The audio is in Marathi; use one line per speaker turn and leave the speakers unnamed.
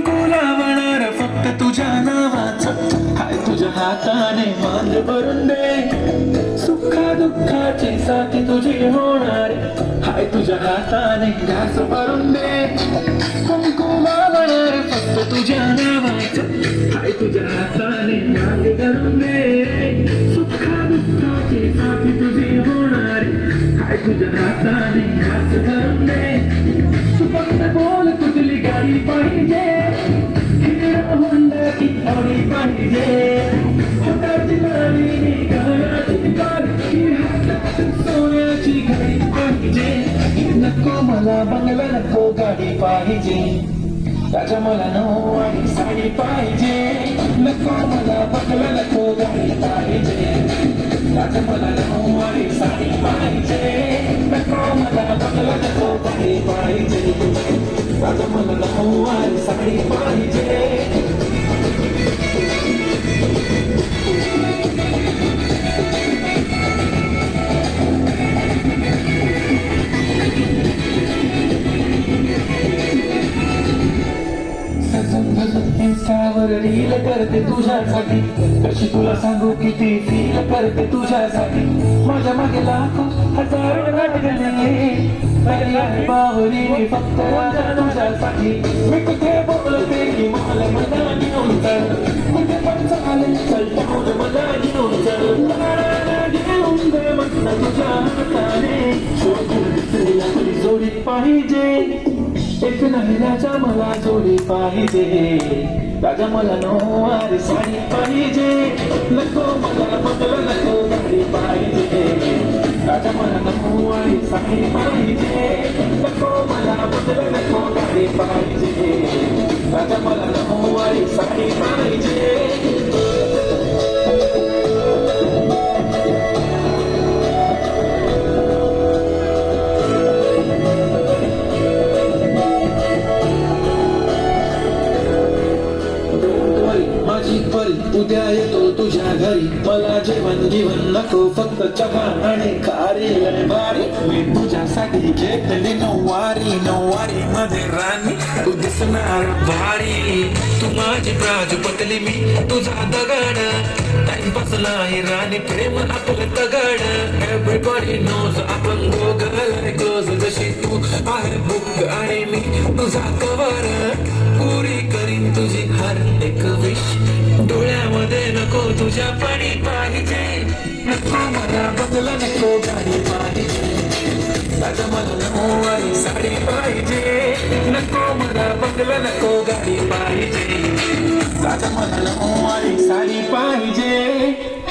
कुंकू फक्त तुझ्या नावाचं. हाय, तुझ्या हाताने मान भरून दे. सुखा दुःखाची साथी तुझी होणार हाय, तुझ्या हाताने घास भरून दे. कुंकू फक्त तुझ्या नावाचं. हाय, तुझ्या हाताने मान भरून दे. सुखा दुःखाची साथी तुझी होणार हाय, तुझ्या हाताने घास भरून दे. तू फक्त बोल, कुठली गाडी पाहिजे? नको मला बंगला नको गाडी पाहिजे. राजा मला नऊवारी साडी पाहिजे. नको मला बंगला नको गाडी पाहिजे. राजा मला नऊवारी साडी पाहिजे. नको मला बंगला नको गाडी पाहिजे. राजा मला नऊवारी साडी पाहिजे. रील करते तुझ्यासाठी. कशी तुला सांगू किती फील करते तुझ्यासाठी. माझ्या मागे लाखो हजारो नाटकले बाहुली मी फक्त तुझ्यासाठी. मी कुठे बोलते की मला मला घेऊन चल कुठे पण चालेल चल मला घेऊन चल घेऊन दे म्हटलं तुझ्या हाताने. शोधून तुझी जोडी पाहिजे. एक राजा मला जोडी पाहिजे राजा मला नऊवारी साडी पाहिजे नको मला बदल नको साडी पाहिजे राजा मला नऊवारी साडी पाहिजे नको मला बदल नको साडी पाहिजे माझी उद्या येतो तुझ्या घरी. मला जेवण जीवन नको फक्त चहा आणि खारी लय भारी मी तुझ्यासाठी घेतली नऊवारी नऊवारी मध्ये राणी. तू दिसणार भारी.
तू माझी प्राजपतली मी तुझा दगड. टाइमपास नाही राणी प्रेम आपलं तगड. एव्हरीबॉडी नोज आपण गोगल गोज जशी तू आहे बुक आणि मी तुझा कवर तुझ्या पाणी पाहिजे।
नको मला बदला नको गाडी पाहिजे। राजा मला नऊवारी साडी पाहिजे। नको मला बंगला नको गाडी पाहिजे। राजा मला नऊवारी साडी पाहिजे।